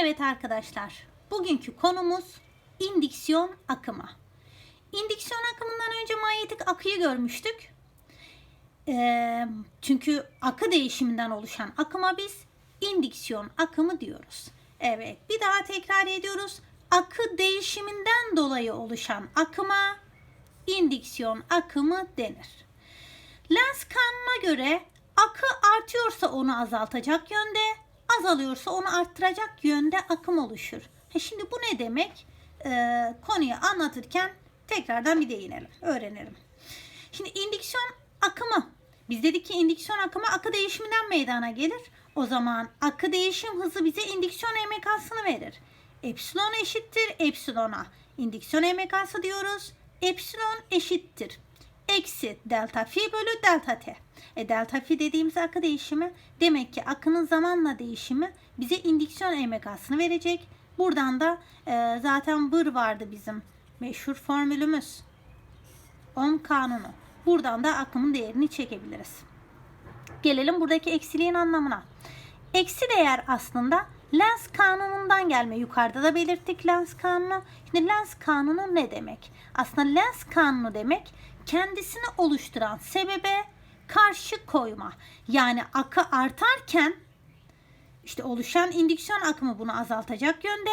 Evet arkadaşlar, bugünkü konumuz indüksiyon akımı. İndüksiyon akımından önce manyetik akıyı görmüştük. Ee, çünkü akı değişiminden oluşan akıma biz indüksiyon akımı diyoruz. Evet, bir daha tekrar ediyoruz. Akı değişiminden dolayı oluşan akıma indüksiyon akımı denir. Lens kanununa göre akı artıyorsa onu azaltacak yönde, azalıyorsa onu arttıracak yönde akım oluşur. Ha şimdi bu ne demek? Ee, konuyu anlatırken tekrardan bir değinelim, öğrenelim. Şimdi indüksiyon akımı. Biz dedik ki indüksiyon akımı akı değişiminden meydana gelir. O zaman akı değişim hızı bize indüksiyon emekasını verir. Epsilon eşittir epsilona. İndüksiyon emekası diyoruz. Epsilon eşittir. Eksi delta fi bölü delta t. E delta fi dediğimiz akı değişimi demek ki akının zamanla değişimi bize indüksiyon emekasını verecek. Buradan da e, zaten bır vardı bizim meşhur formülümüz. Ohm kanunu. Buradan da akımın değerini çekebiliriz. Gelelim buradaki eksiliğin anlamına. Eksi değer aslında Lenz kanunundan gelme. Yukarıda da belirttik Lenz kanunu. Şimdi Lenz kanunu ne demek? Aslında Lenz kanunu demek kendisini oluşturan sebebe karşı koyma. Yani akı artarken işte oluşan indüksiyon akımı bunu azaltacak yönde.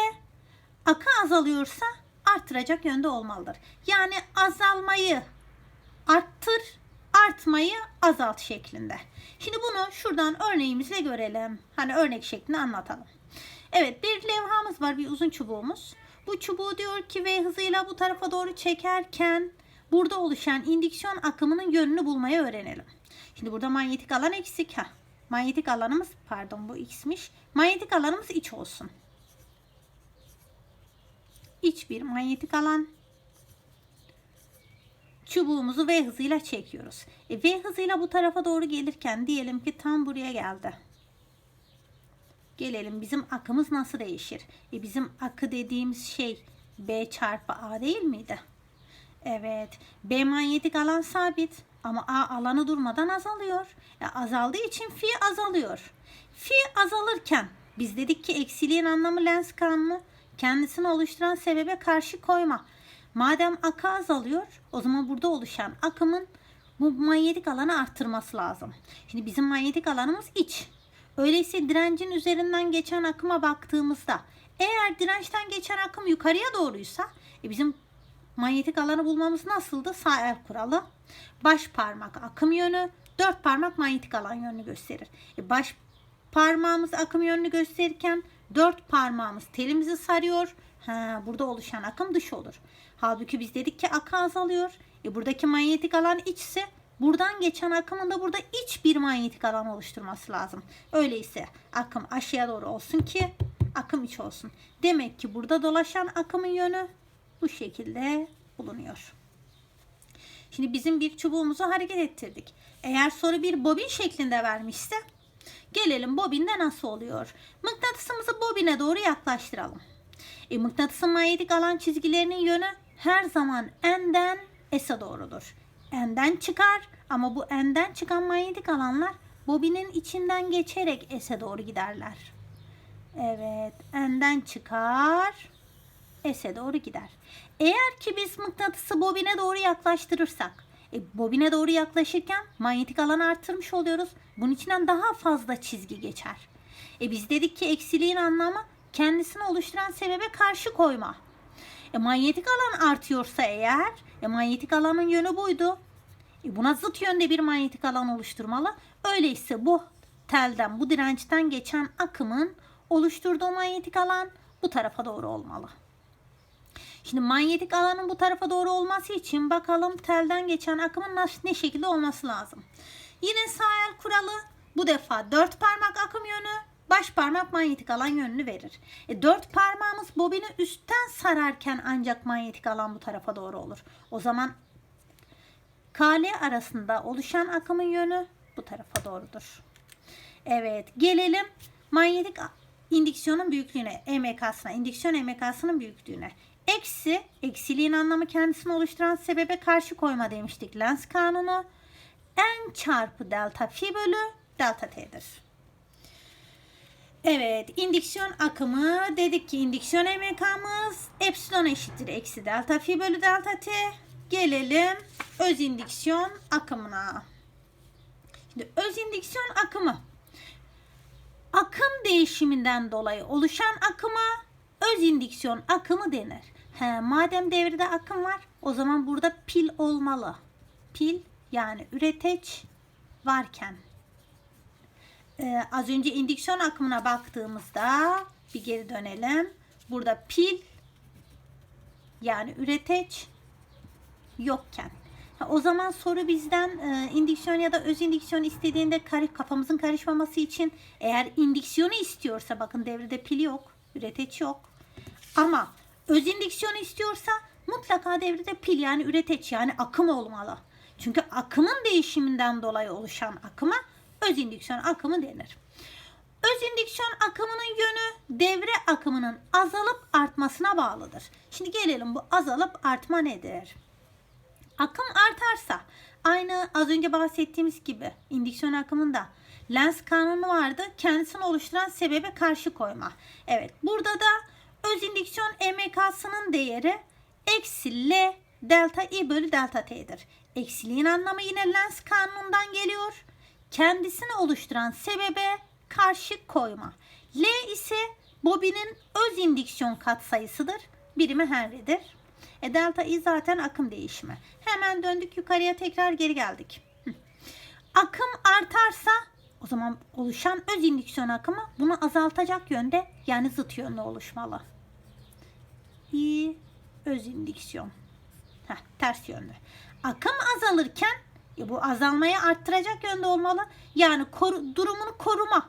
Akı azalıyorsa arttıracak yönde olmalıdır. Yani azalmayı arttır, artmayı azalt şeklinde. Şimdi bunu şuradan örneğimizle görelim. Hani örnek şeklinde anlatalım. Evet bir levhamız var, bir uzun çubuğumuz. Bu çubuğu diyor ki V hızıyla bu tarafa doğru çekerken burada oluşan indüksiyon akımının yönünü bulmayı öğrenelim. Şimdi burada manyetik alan eksik. ha. Manyetik alanımız pardon bu x'miş. Manyetik alanımız iç olsun. İç bir manyetik alan. Çubuğumuzu V hızıyla çekiyoruz. E, v hızıyla bu tarafa doğru gelirken diyelim ki tam buraya geldi. Gelelim bizim akımız nasıl değişir? E, bizim akı dediğimiz şey B çarpı A değil miydi? Evet. B manyetik alan sabit ama A alanı durmadan azalıyor. E, azaldığı için fi azalıyor. Fi azalırken biz dedik ki eksiliğin anlamı lens kanunu kendisini oluşturan sebebe karşı koyma. Madem akı azalıyor o zaman burada oluşan akımın bu manyetik alanı arttırması lazım. Şimdi bizim manyetik alanımız iç. Öyleyse direncin üzerinden geçen akıma baktığımızda eğer dirençten geçen akım yukarıya doğruysa e bizim manyetik alanı bulmamız nasıldı? Sağ el kuralı. Baş parmak akım yönü, dört parmak manyetik alan yönünü gösterir. E baş parmağımız akım yönünü gösterirken dört parmağımız telimizi sarıyor. Ha, burada oluşan akım dış olur. Halbuki biz dedik ki akı azalıyor. E buradaki manyetik alan içse buradan geçen akımın da burada iç bir manyetik alan oluşturması lazım. Öyleyse akım aşağıya doğru olsun ki akım iç olsun. Demek ki burada dolaşan akımın yönü bu şekilde bulunuyor. Şimdi bizim bir çubuğumuzu hareket ettirdik. Eğer soru bir bobin şeklinde vermişse gelelim bobinde nasıl oluyor? Mıknatısımızı bobine doğru yaklaştıralım. E, mıknatısın manyetik alan çizgilerinin yönü her zaman n'den s'e doğrudur. N'den çıkar ama bu n'den çıkan manyetik alanlar bobinin içinden geçerek s'e doğru giderler. Evet, n'den çıkar, s'e doğru gider. Eğer ki biz mıknatısı bobine doğru yaklaştırırsak, e, bobine doğru yaklaşırken manyetik alanı arttırmış oluyoruz. Bunun içinden daha fazla çizgi geçer. E biz dedik ki eksiliğin anlamı kendisini oluşturan sebebe karşı koyma. E, manyetik alan artıyorsa eğer, e, manyetik alanın yönü buydu. E, buna zıt yönde bir manyetik alan oluşturmalı. Öyleyse bu telden, bu dirençten geçen akımın oluşturduğu manyetik alan bu tarafa doğru olmalı. Şimdi manyetik alanın bu tarafa doğru olması için bakalım telden geçen akımın nasıl, ne şekilde olması lazım. Yine sağ el kuralı bu defa dört parmak akım yönü, baş parmak manyetik alan yönünü verir. E, dört parmağımız bobini üstten sararken ancak manyetik alan bu tarafa doğru olur. O zaman KL arasında oluşan akımın yönü bu tarafa doğrudur. Evet gelelim manyetik indüksiyonun büyüklüğüne, EMK'sına, indüksiyon EMK'sının büyüklüğüne. Eksi, eksiliğin anlamı kendisini oluşturan sebebe karşı koyma demiştik. Lenz kanunu n çarpı delta fi bölü delta t'dir. Evet, indüksiyon akımı dedik ki indüksiyon EMK'mız epsilon eşittir eksi delta fi bölü delta t. Gelelim öz indüksiyon akımına. Şimdi öz indüksiyon akımı akım değişiminden dolayı oluşan akıma öz indüksiyon akımı denir. He, madem devrede akım var o zaman burada pil olmalı. Pil yani üreteç varken. Ee, az önce indüksiyon akımına baktığımızda bir geri dönelim. Burada pil yani üreteç yokken. Ha, o zaman soru bizden e, indüksiyon ya da öz indüksiyon istediğinde karı, kafamızın karışmaması için eğer indüksiyonu istiyorsa bakın devrede pil yok, üreteç yok. Ama öz indüksiyonu istiyorsa mutlaka devrede pil yani üreteç yani akım olmalı. Çünkü akımın değişiminden dolayı oluşan akıma öz indüksiyon akımı denir. Öz indüksiyon akımının yönü devre akımının azalıp artmasına bağlıdır. Şimdi gelelim bu azalıp artma nedir? Akım artarsa aynı az önce bahsettiğimiz gibi indüksiyon akımında Lenz kanunu vardı. Kendisini oluşturan sebebe karşı koyma. Evet burada da öz indüksiyon EMK'sının değeri eksi L delta I bölü delta T'dir. Eksiliğin anlamı yine Lenz kanunundan geliyor. Kendisini oluşturan sebebe karşı koyma. L ise bobinin öz indüksiyon katsayısıdır. Birimi Henry'dir. E delta I zaten akım değişimi. Hemen döndük yukarıya tekrar geri geldik. Akım artarsa o zaman oluşan öz indüksiyon akımı bunu azaltacak yönde yani zıt yönde oluşmalı. I öz indüksiyon. Heh, ters yönde. Akım azalırken e bu azalmayı arttıracak yönde olmalı. Yani koru, durumunu koruma.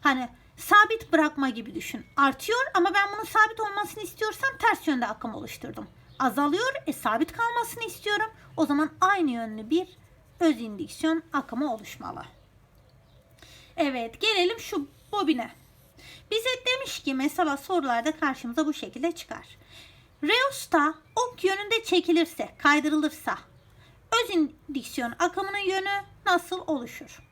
Hani sabit bırakma gibi düşün. Artıyor ama ben bunun sabit olmasını istiyorsam ters yönde akım oluşturdum. Azalıyor, e sabit kalmasını istiyorum. O zaman aynı yönlü bir öz indüksiyon akımı oluşmalı. Evet, gelelim şu bobine. Bize demiş ki mesela sorularda karşımıza bu şekilde çıkar. Reusta ok yönünde çekilirse, kaydırılırsa öz indüksiyon akımının yönü nasıl oluşur?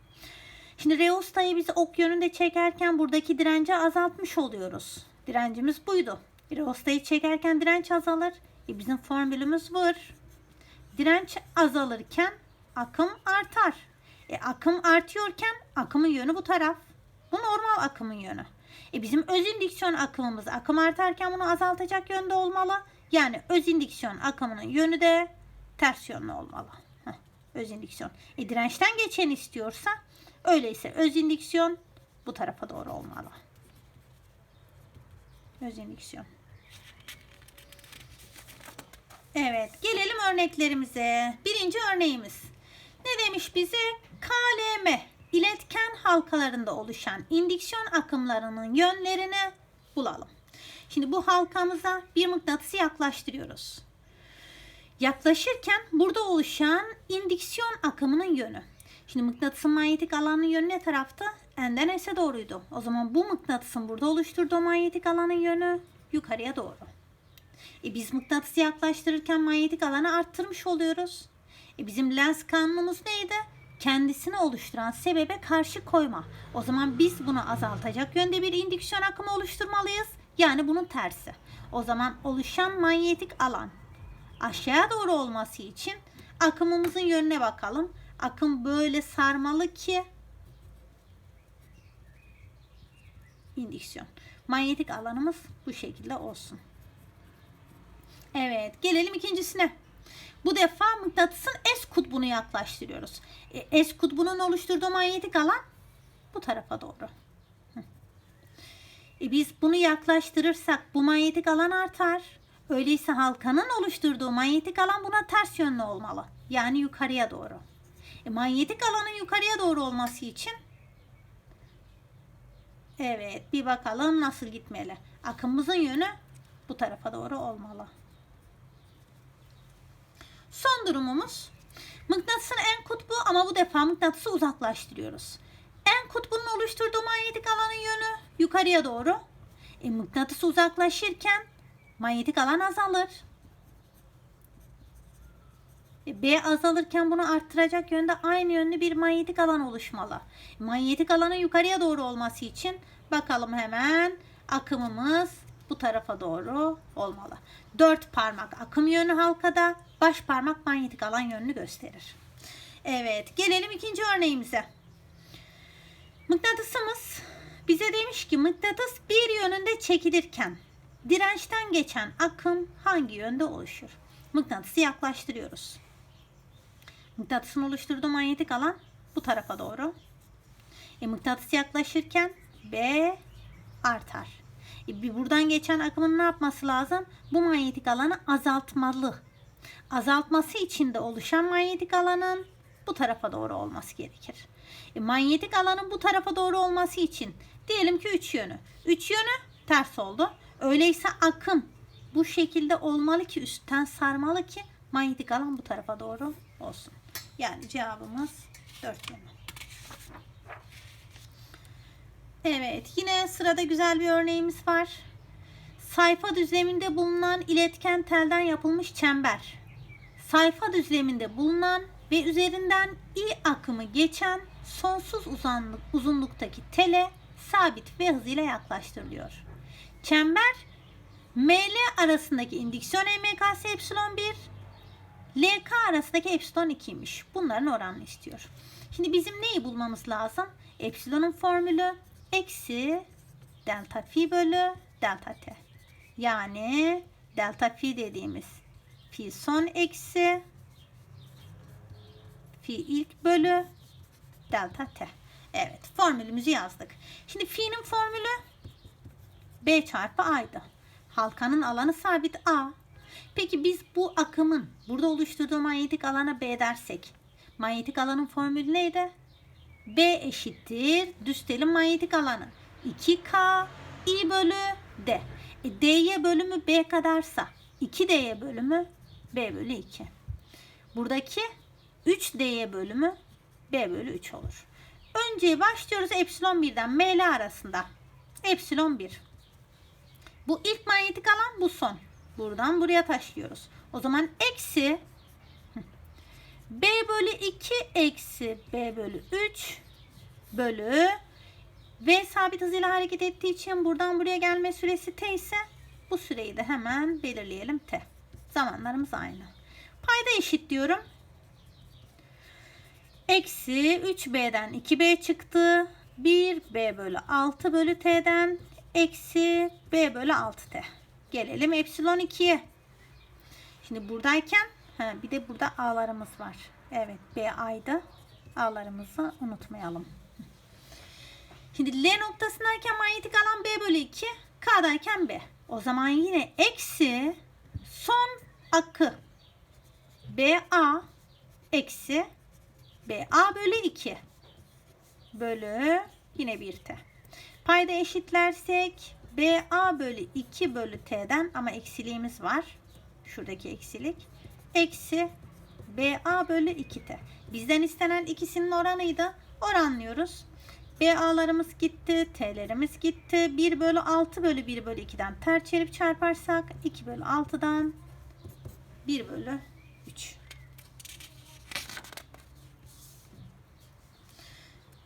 Şimdi Reosta'yı biz ok yönünde çekerken buradaki direnci azaltmış oluyoruz. Direncimiz buydu. Reosta'yı çekerken direnç azalır. E bizim formülümüz var. Direnç azalırken akım artar. E akım artıyorken akımın yönü bu taraf. Bu normal akımın yönü. E bizim öz indüksiyon akımımız akım artarken bunu azaltacak yönde olmalı. Yani öz indüksiyon akımının yönü de ters yönlü olmalı. Heh, öz indüksiyon. E dirençten geçen istiyorsa öyleyse öz indüksiyon bu tarafa doğru olmalı. Öz indüksiyon. Evet, gelelim örneklerimize. Birinci örneğimiz. Ne demiş bize? KLM iletken halkalarında oluşan indüksiyon akımlarının yönlerini bulalım. Şimdi bu halkamıza bir mıknatısı yaklaştırıyoruz. Yaklaşırken burada oluşan indüksiyon akımının yönü. Şimdi mıknatısın manyetik alanının yönü ne tarafta? N'den S'e doğruydu. O zaman bu mıknatısın burada oluşturduğu manyetik alanın yönü yukarıya doğru. E biz mıknatısı yaklaştırırken manyetik alanı arttırmış oluyoruz. E bizim lens kanunumuz neydi? Kendisini oluşturan sebebe karşı koyma. O zaman biz bunu azaltacak yönde bir indüksiyon akımı oluşturmalıyız. Yani bunun tersi. O zaman oluşan manyetik alan aşağıya doğru olması için akımımızın yönüne bakalım. Akım böyle sarmalı ki indüksiyon. Manyetik alanımız bu şekilde olsun. Evet, gelelim ikincisine. Bu defa mıknatısın S kutbunu yaklaştırıyoruz. E, S kutbunun oluşturduğu manyetik alan bu tarafa doğru. E, biz bunu yaklaştırırsak bu manyetik alan artar. Öyleyse halkanın oluşturduğu manyetik alan buna ters yönlü olmalı. Yani yukarıya doğru. E, manyetik alanın yukarıya doğru olması için Evet bir bakalım nasıl gitmeli. Akımımızın yönü bu tarafa doğru olmalı. Son durumumuz mıknatısın en kutbu ama bu defa mıknatısı uzaklaştırıyoruz. En kutbunun oluşturduğu manyetik alanın yönü yukarıya doğru. E, mıknatıs uzaklaşırken manyetik alan azalır. E, B azalırken bunu arttıracak yönde aynı yönlü bir manyetik alan oluşmalı. Manyetik alanın yukarıya doğru olması için bakalım hemen akımımız bu tarafa doğru olmalı. Dört parmak akım yönü halkada, baş parmak manyetik alan yönünü gösterir. Evet, gelelim ikinci örneğimize. Mıknatısımız bize demiş ki mıknatıs bir yönünde çekilirken dirençten geçen akım hangi yönde oluşur? Mıknatısı yaklaştırıyoruz. Mıknatısın oluşturduğu manyetik alan bu tarafa doğru. E, mıknatıs yaklaşırken B artar. E, bir buradan geçen akımın ne yapması lazım? Bu manyetik alanı azaltmalı. Azaltması için de oluşan manyetik alanın bu tarafa doğru olması gerekir. E, manyetik alanın bu tarafa doğru olması için diyelim ki üç yönü. Üç yönü ters oldu. Öyleyse akım bu şekilde olmalı ki üstten sarmalı ki manyetik alan bu tarafa doğru olsun. Yani cevabımız dört yönü. Evet yine sırada güzel bir örneğimiz var. Sayfa düzleminde bulunan iletken telden yapılmış çember. Sayfa düzleminde bulunan ve üzerinden i akımı geçen sonsuz uzanlık, uzunluktaki tele sabit ve hızıyla yaklaştırılıyor. Çember ML arasındaki indüksiyon EMK'sı epsilon 1, LK arasındaki epsilon 2'ymiş. Bunların oranını istiyor. Şimdi bizim neyi bulmamız lazım? Epsilonun formülü eksi delta fi bölü delta t. Yani delta fi dediğimiz fi son eksi fi ilk bölü delta t. Evet formülümüzü yazdık. Şimdi fi'nin formülü b çarpı a'ydı. Halkanın alanı sabit a. Peki biz bu akımın burada oluşturduğu manyetik alana b dersek manyetik alanın formülü neydi? B eşittir düz manyetik alanı. 2K I bölü D. E, D'ye bölümü B kadarsa 2D'ye bölümü B bölü 2. Buradaki 3D'ye bölümü B bölü 3 olur. Önce başlıyoruz epsilon 1'den ML arasında. Epsilon 1. Bu ilk manyetik alan bu son. Buradan buraya taşıyoruz. O zaman eksi B bölü 2 eksi B bölü 3 bölü V sabit hızıyla hareket ettiği için buradan buraya gelme süresi T ise bu süreyi de hemen belirleyelim T. Zamanlarımız aynı. Payda eşit diyorum. Eksi 3B'den 2B çıktı. 1B bölü 6 bölü T'den eksi B bölü 6T. Gelelim epsilon 2'ye. Şimdi buradayken he, bir de burada A'larımız var. Evet B A'ydı. A'larımızı unutmayalım. Şimdi L noktasındayken manyetik alan B bölü 2. K'dayken B. O zaman yine eksi son akı BA eksi BA bölü 2 bölü yine 1 T. Payda eşitlersek BA bölü 2 bölü T'den ama eksiliğimiz var. Şuradaki eksilik. Eksi BA bölü 2T. Bizden istenen ikisinin oranıydı. Oranlıyoruz. BA'larımız gitti. T'lerimiz gitti. 1 bölü 6 bölü 1 bölü 2'den ters çevirip çarparsak 2 bölü 6'dan 1 bölü 3.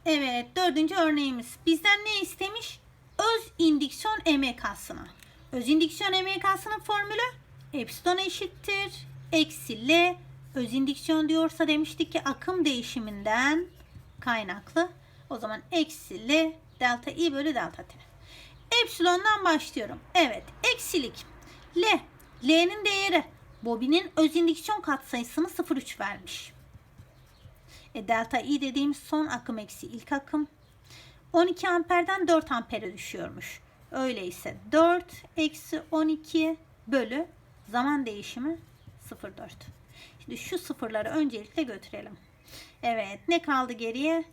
Evet dördüncü örneğimiz. Bizden ne istemiş? Öz indüksiyon EMK'sına. Öz indüksiyon EMK'sının formülü epsilon eşittir. Eksi L öz indüksiyon diyorsa demiştik ki akım değişiminden kaynaklı. O zaman eksi L delta I bölü delta T. Epsilondan başlıyorum. Evet eksilik. L. L'nin değeri. Bobinin öz indüksiyon katsayısını 0,3 vermiş. E, delta I dediğimiz son akım eksi ilk akım. 12 amperden 4 ampere düşüyormuş. Öyleyse 4 eksi 12 bölü zaman değişimi 0,4. Şimdi şu sıfırları öncelikle götürelim. Evet ne kaldı geriye?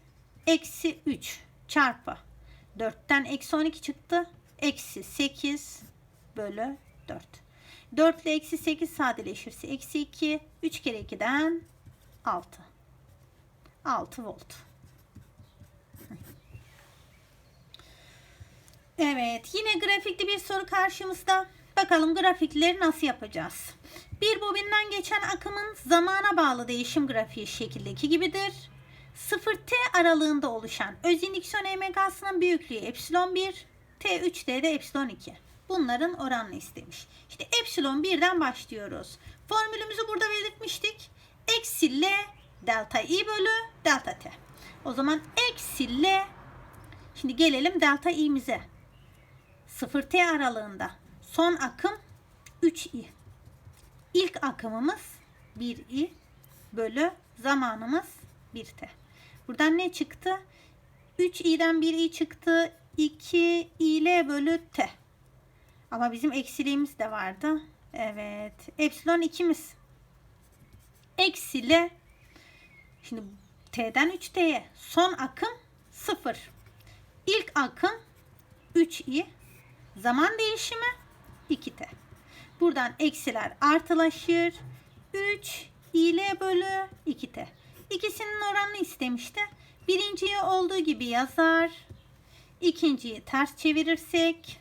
Eksi 3 çarpı 4'ten eksi 12 çıktı. Eksi 8 bölü 4. 4 ile eksi 8 sadeleşirse eksi 2. 3 kere 2'den 6. 6 volt. Evet yine grafikli bir soru karşımızda. Bakalım grafikleri nasıl yapacağız? Bir bobinden geçen akımın zamana bağlı değişim grafiği şekildeki gibidir. 0T aralığında oluşan öz indüksiyon EMG'sının büyüklüğü epsilon 1, T3'te de epsilon 2. Bunların oranını istemiş. İşte epsilon 1'den başlıyoruz. Formülümüzü burada belirtmiştik. Eksi L delta I bölü delta T. O zaman eksi L Şimdi gelelim delta i'mize. 0t aralığında son akım 3i. İlk akımımız 1i bölü zamanımız 1t. Buradan ne çıktı? 3i'den 1i çıktı. 2 il bölü t. Ama bizim eksiliğimiz de vardı. Evet. Epsilon 2'miz. Eksi l. Şimdi t'den 3t'ye son akım 0. İlk akım 3i. Zaman değişimi 2t. Buradan eksiler artılaşır. 3 ile bölü 2t. İkisinin oranını istemişti. Birinciyi olduğu gibi yazar. İkinciyi ters çevirirsek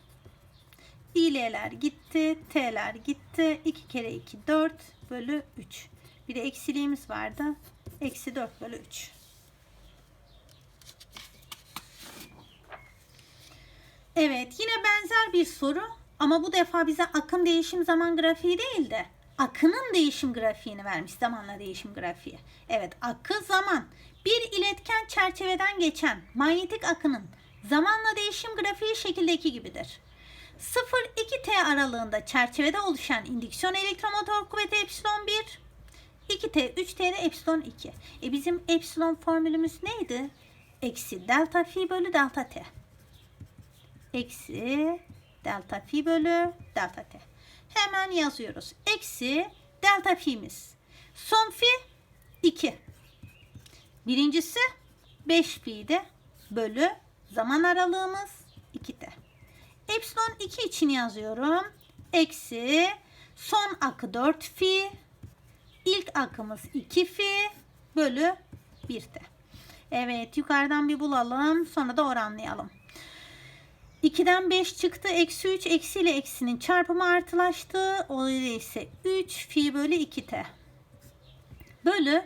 i'ler gitti, t'ler gitti. 2 kere 2 4 bölü 3. Bir de eksiliğimiz vardı. Eksi 4 bölü 3. Evet yine benzer bir soru ama bu defa bize akım değişim zaman grafiği değil de akının değişim grafiğini vermiş zamanla değişim grafiği. Evet akı zaman bir iletken çerçeveden geçen manyetik akının zamanla değişim grafiği şekildeki gibidir. 0-2T aralığında çerçevede oluşan indüksiyon elektromotor kuvveti epsilon 1, 2T, 3T'de epsilon 2. E bizim epsilon formülümüz neydi? Eksi delta fi bölü delta t eksi delta fi bölü delta t. Hemen yazıyoruz. Eksi delta fi'miz. Son fi 2. Birincisi 5 fi'de bölü zaman aralığımız 2'de. Epsilon 2 için yazıyorum. Eksi son akı 4 fi. İlk akımız 2 fi bölü 1'de. Evet yukarıdan bir bulalım. Sonra da oranlayalım. 2'den 5 çıktı. Eksi 3 eksi ile eksinin çarpımı artılaştı. O ise 3 fi bölü 2t. Bölü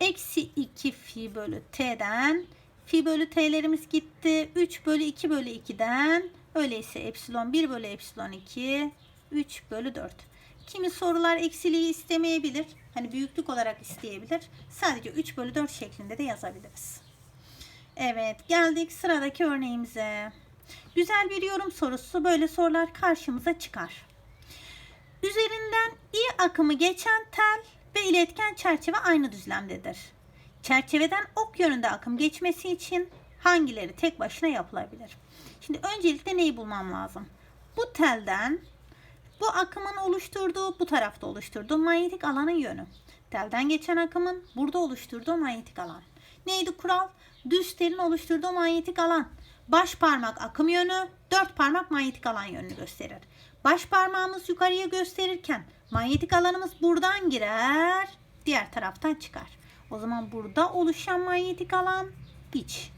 eksi 2 fi bölü t'den fi bölü t'lerimiz gitti. 3 bölü 2 bölü 2'den öyleyse epsilon 1 bölü epsilon 2 3 bölü 4. Kimi sorular eksiliği istemeyebilir. Hani büyüklük olarak isteyebilir. Sadece 3 bölü 4 şeklinde de yazabiliriz. Evet geldik sıradaki örneğimize. Güzel bir yorum sorusu böyle sorular karşımıza çıkar. Üzerinden i akımı geçen tel ve iletken çerçeve aynı düzlemdedir. Çerçeveden ok yönünde akım geçmesi için hangileri tek başına yapılabilir? Şimdi öncelikle neyi bulmam lazım? Bu telden bu akımın oluşturduğu bu tarafta oluşturduğu manyetik alanın yönü. Telden geçen akımın burada oluşturduğu manyetik alan. Neydi kural? Düz telin oluşturduğu manyetik alan. Baş parmak akım yönü, dört parmak manyetik alan yönünü gösterir. Baş parmağımız yukarıya gösterirken manyetik alanımız buradan girer, diğer taraftan çıkar. O zaman burada oluşan manyetik alan iç.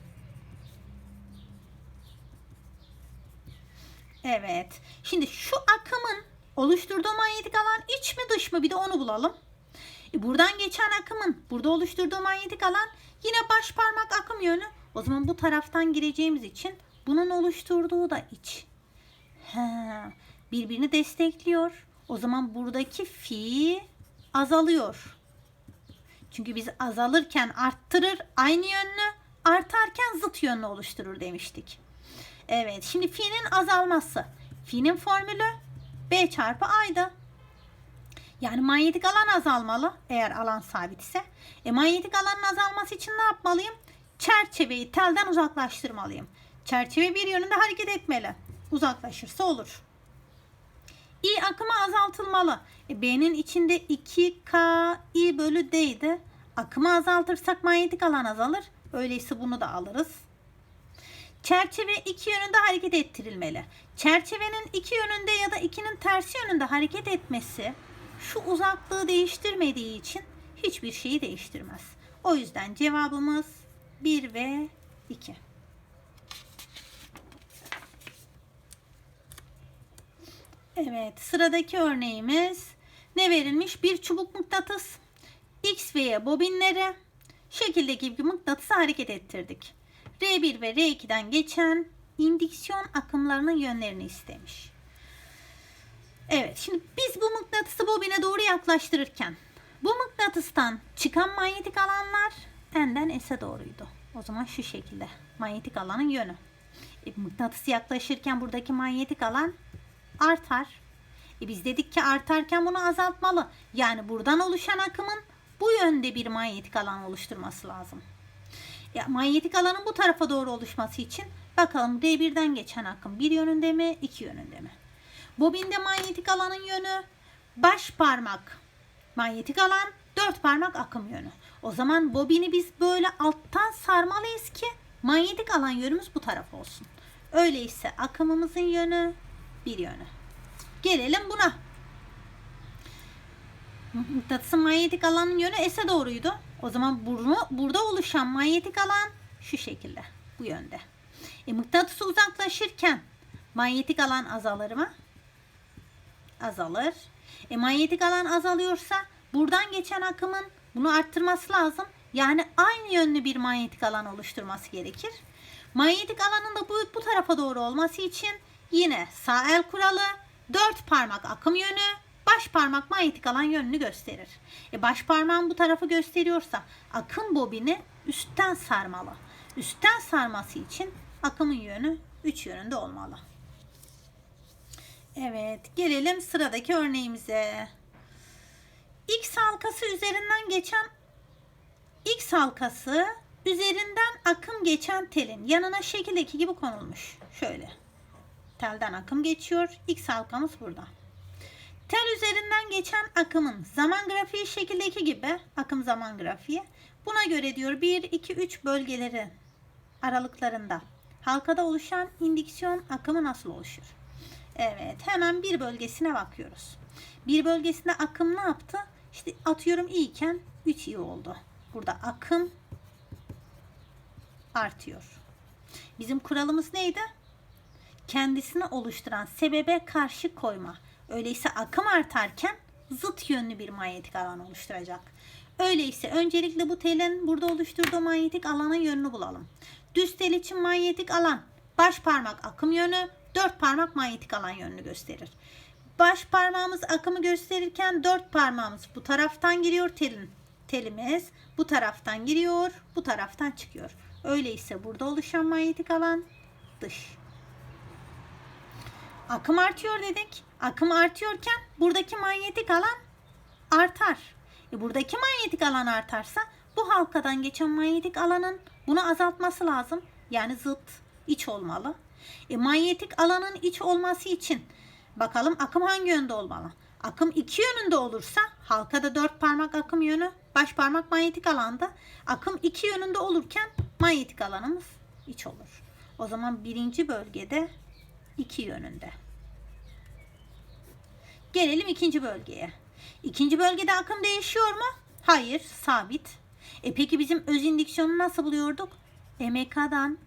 Evet. Şimdi şu akımın oluşturduğu manyetik alan iç mi dış mı bir de onu bulalım. E buradan geçen akımın burada oluşturduğu manyetik alan yine baş parmak akım yönü. O zaman bu taraftan gireceğimiz için bunun oluşturduğu da iç. He, birbirini destekliyor. O zaman buradaki fi azalıyor. Çünkü biz azalırken arttırır aynı yönlü, artarken zıt yönlü oluşturur demiştik. Evet, şimdi fi'nin azalması. Fi'nin formülü B çarpı A'ydı. Yani manyetik alan azalmalı eğer alan sabit ise. E, manyetik alanın azalması için ne yapmalıyım? Çerçeveyi telden uzaklaştırmalıyım. Çerçeve bir yönünde hareket etmeli. Uzaklaşırsa olur. I akımı azaltılmalı. E, B'nin içinde 2K I bölü D'ydi. Akımı azaltırsak manyetik alan azalır. Öyleyse bunu da alırız. Çerçeve iki yönünde hareket ettirilmeli. Çerçevenin iki yönünde ya da ikinin tersi yönünde hareket etmesi şu uzaklığı değiştirmediği için hiçbir şeyi değiştirmez. O yüzden cevabımız 1 ve 2. Evet, sıradaki örneğimiz ne verilmiş? Bir çubuk mıknatıs. X ve Y bobinleri şekildeki gibi mıknatısı hareket ettirdik. R1 ve R2'den geçen indüksiyon akımlarının yönlerini istemiş. Evet, şimdi biz bu mıknatısı bobine doğru yaklaştırırken bu mıknatıstan çıkan manyetik alanlar N'den S'e doğruydu. O zaman şu şekilde manyetik alanın yönü. E, mıknatıs yaklaşırken buradaki manyetik alan artar. E biz dedik ki artarken bunu azaltmalı. Yani buradan oluşan akımın bu yönde bir manyetik alan oluşturması lazım. Ya manyetik alanın bu tarafa doğru oluşması için bakalım D1'den geçen akım bir yönünde mi, iki yönünde mi? Bobinde manyetik alanın yönü baş parmak manyetik alan, dört parmak akım yönü. O zaman bobini biz böyle alttan sarmalıyız ki manyetik alan yönümüz bu taraf olsun. Öyleyse akımımızın yönü bir yönü. Gelelim buna. Mıknatısın manyetik alanın yönü S'e doğruydu. O zaman bunu, burada oluşan manyetik alan şu şekilde. Bu yönde. E, mıknatıs uzaklaşırken manyetik alan azalır mı? Azalır. E, manyetik alan azalıyorsa buradan geçen akımın bunu arttırması lazım. Yani aynı yönlü bir manyetik alan oluşturması gerekir. Manyetik alanın da bu, bu tarafa doğru olması için yine sağ el kuralı dört parmak akım yönü baş parmak manyetik alan yönünü gösterir. E baş parmağın bu tarafı gösteriyorsa akım bobini üstten sarmalı. Üstten sarması için akımın yönü 3 yönünde olmalı. Evet, gelelim sıradaki örneğimize. X halkası üzerinden geçen X halkası üzerinden akım geçen telin yanına şekildeki gibi konulmuş. Şöyle. Telden akım geçiyor. X halkamız burada. Tel üzerinden geçen akımın zaman grafiği şekildeki gibi akım zaman grafiği. Buna göre diyor 1, 2, 3 bölgeleri aralıklarında halkada oluşan indüksiyon akımı nasıl oluşur? Evet hemen bir bölgesine bakıyoruz. Bir bölgesinde akım ne yaptı? İşte atıyorum iyiken 3 iyi oldu. Burada akım artıyor. Bizim kuralımız neydi? Kendisini oluşturan sebebe karşı koyma. Öyleyse akım artarken zıt yönlü bir manyetik alan oluşturacak. Öyleyse öncelikle bu telin burada oluşturduğu manyetik alanın yönünü bulalım. Düz tel için manyetik alan baş parmak akım yönü, dört parmak manyetik alan yönünü gösterir. Baş parmağımız akımı gösterirken dört parmağımız bu taraftan giriyor telin. Telimiz bu taraftan giriyor, bu taraftan çıkıyor. Öyleyse burada oluşan manyetik alan dış. Akım artıyor dedik. Akım artıyorken buradaki manyetik alan artar. E buradaki manyetik alan artarsa bu halkadan geçen manyetik alanın bunu azaltması lazım. Yani zıt, iç olmalı. E manyetik alanın iç olması için bakalım akım hangi yönde olmalı? Akım iki yönünde olursa halkada dört parmak akım yönü, baş parmak manyetik alanda. Akım iki yönünde olurken manyetik alanımız iç olur. O zaman birinci bölgede iki yönünde. Gelelim ikinci bölgeye. İkinci bölgede akım değişiyor mu? Hayır, sabit. E peki bizim öz indüksiyonu nasıl buluyorduk? MK'dan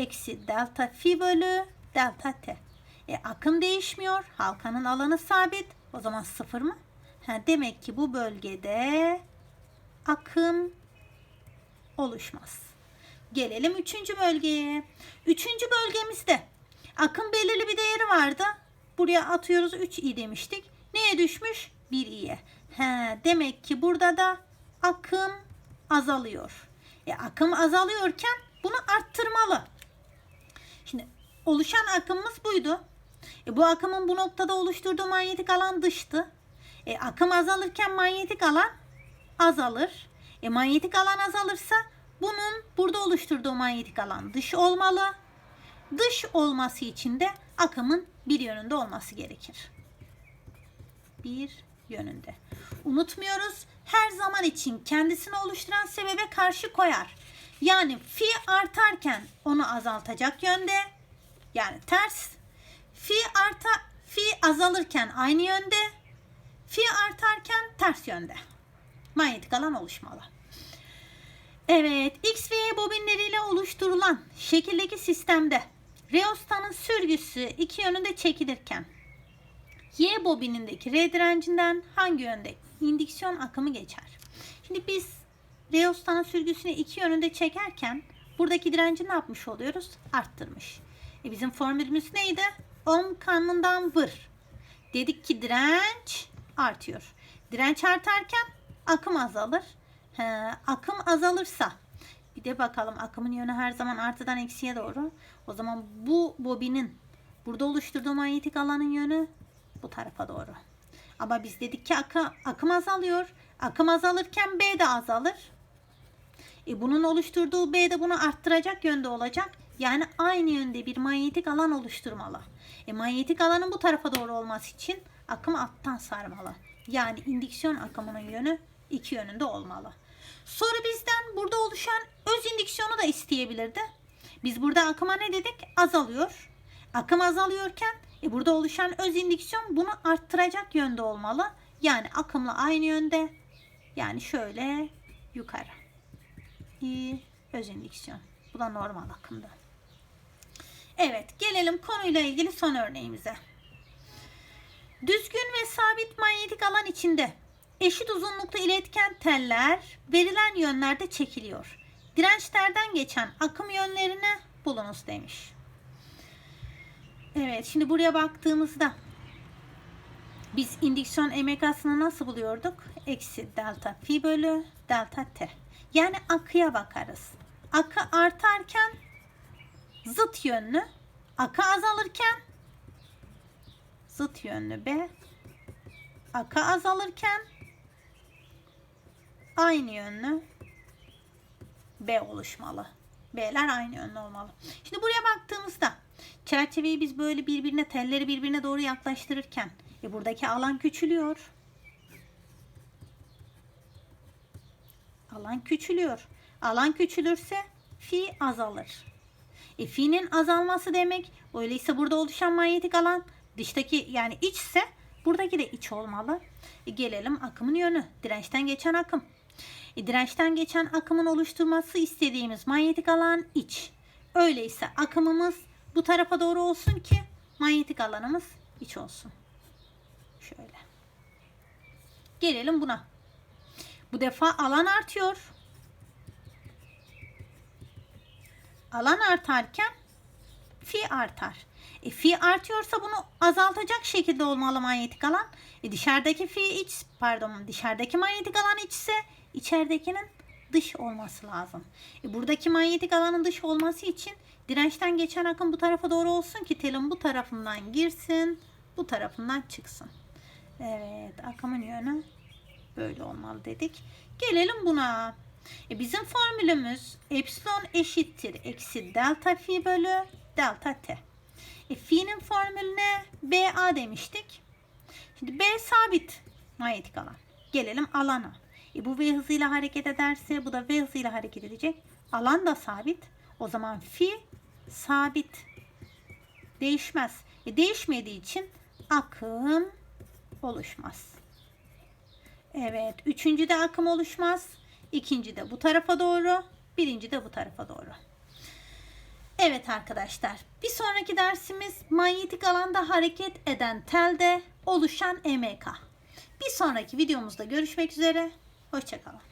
eksi delta fi bölü delta t. E akım değişmiyor. Halkanın alanı sabit. O zaman sıfır mı? Ha, demek ki bu bölgede akım oluşmaz. Gelelim üçüncü bölgeye. Üçüncü bölgemizde akım belirli bir değeri vardı. Buraya atıyoruz 3 i demiştik. Neye düşmüş? 1 i'ye. He, demek ki burada da akım azalıyor. E, akım azalıyorken bunu arttırmalı. Şimdi oluşan akımımız buydu. E, bu akımın bu noktada oluşturduğu manyetik alan dıştı. E, akım azalırken manyetik alan azalır. E, manyetik alan azalırsa bunun burada oluşturduğu manyetik alan dış olmalı. Dış olması için de akımın bir yönünde olması gerekir. Bir yönünde. Unutmuyoruz her zaman için kendisini oluşturan sebebe karşı koyar. Yani fi artarken onu azaltacak yönde. Yani ters. Fi arta fi azalırken aynı yönde. Fi artarken ters yönde. Manyetik alan oluşmalı. Evet, X ve Y bobinleriyle oluşturulan şekildeki sistemde reostanın sürgüsü iki yönünde çekilirken Y bobinindeki R direncinden hangi yönde indüksiyon akımı geçer? Şimdi biz Reostan sürgüsünü iki yönünde çekerken buradaki direnci ne yapmış oluyoruz? Arttırmış. E bizim formülümüz neydi? Ohm kanunundan vır. Dedik ki direnç artıyor. Direnç artarken akım azalır. He, akım azalırsa bir de bakalım akımın yönü her zaman artıdan eksiye doğru. O zaman bu bobinin burada oluşturduğu manyetik alanın yönü bu tarafa doğru. Ama biz dedik ki akı, akım azalıyor. Akım azalırken B de azalır. E bunun oluşturduğu B de bunu arttıracak yönde olacak. Yani aynı yönde bir manyetik alan oluşturmalı. E manyetik alanın bu tarafa doğru olması için akım alttan sarmalı. Yani indüksiyon akımının yönü iki yönünde olmalı. Soru bizden burada oluşan öz indüksiyonu da isteyebilirdi. Biz burada akıma ne dedik? Azalıyor. Akım azalıyorken e burada oluşan öz indüksiyon bunu arttıracak yönde olmalı. Yani akımla aynı yönde. Yani şöyle yukarı. İyi, öz indüksiyon. Bu da normal akımda. Evet, gelelim konuyla ilgili son örneğimize. Düzgün ve sabit manyetik alan içinde eşit uzunlukta iletken teller verilen yönlerde çekiliyor. Dirençlerden geçen akım yönlerini bulunuz demiş. Evet, şimdi buraya baktığımızda biz indüksiyon emekasını nasıl buluyorduk? Eksi delta fi bölü delta t. Yani akıya bakarız. Akı artarken zıt yönlü, akı azalırken zıt yönlü B, akı azalırken aynı yönlü B oluşmalı. B'ler aynı yönlü olmalı. Şimdi buraya baktığımızda çerçeveyi biz böyle birbirine telleri birbirine doğru yaklaştırırken e buradaki alan küçülüyor. Alan küçülüyor. Alan küçülürse fi azalır. E fi'nin azalması demek öyleyse burada oluşan manyetik alan dıştaki yani içse buradaki de iç olmalı. E gelelim akımın yönü. Dirençten geçen akım. E dirençten geçen akımın oluşturması istediğimiz manyetik alan iç. Öyleyse akımımız bu tarafa doğru olsun ki manyetik alanımız iç olsun. Şöyle. Gelelim buna. Bu defa alan artıyor. Alan artarken fi artar. E, fi artıyorsa bunu azaltacak şekilde olmalı manyetik alan. E, dışarıdaki fi iç, pardon dışarıdaki manyetik alan içse içeridekinin dış olması lazım. E, buradaki manyetik alanın dış olması için dirençten geçen akım bu tarafa doğru olsun ki telin bu tarafından girsin, bu tarafından çıksın. Evet, akımın yönü böyle olmalı dedik. Gelelim buna. E bizim formülümüz epsilon eşittir eksi delta fi bölü delta t. E fi'nin formülü ne? BA demiştik. Şimdi B sabit manyetik alan. Gelelim alana. E bu V hızıyla hareket ederse bu da V hızıyla hareket edecek. Alan da sabit. O zaman fi sabit. Değişmez. E değişmediği için akım oluşmaz. Evet. Üçüncü de akım oluşmaz. İkinci de bu tarafa doğru. Birinci de bu tarafa doğru. Evet arkadaşlar. Bir sonraki dersimiz manyetik alanda hareket eden telde oluşan EMK. Bir sonraki videomuzda görüşmek üzere. Hoşçakalın.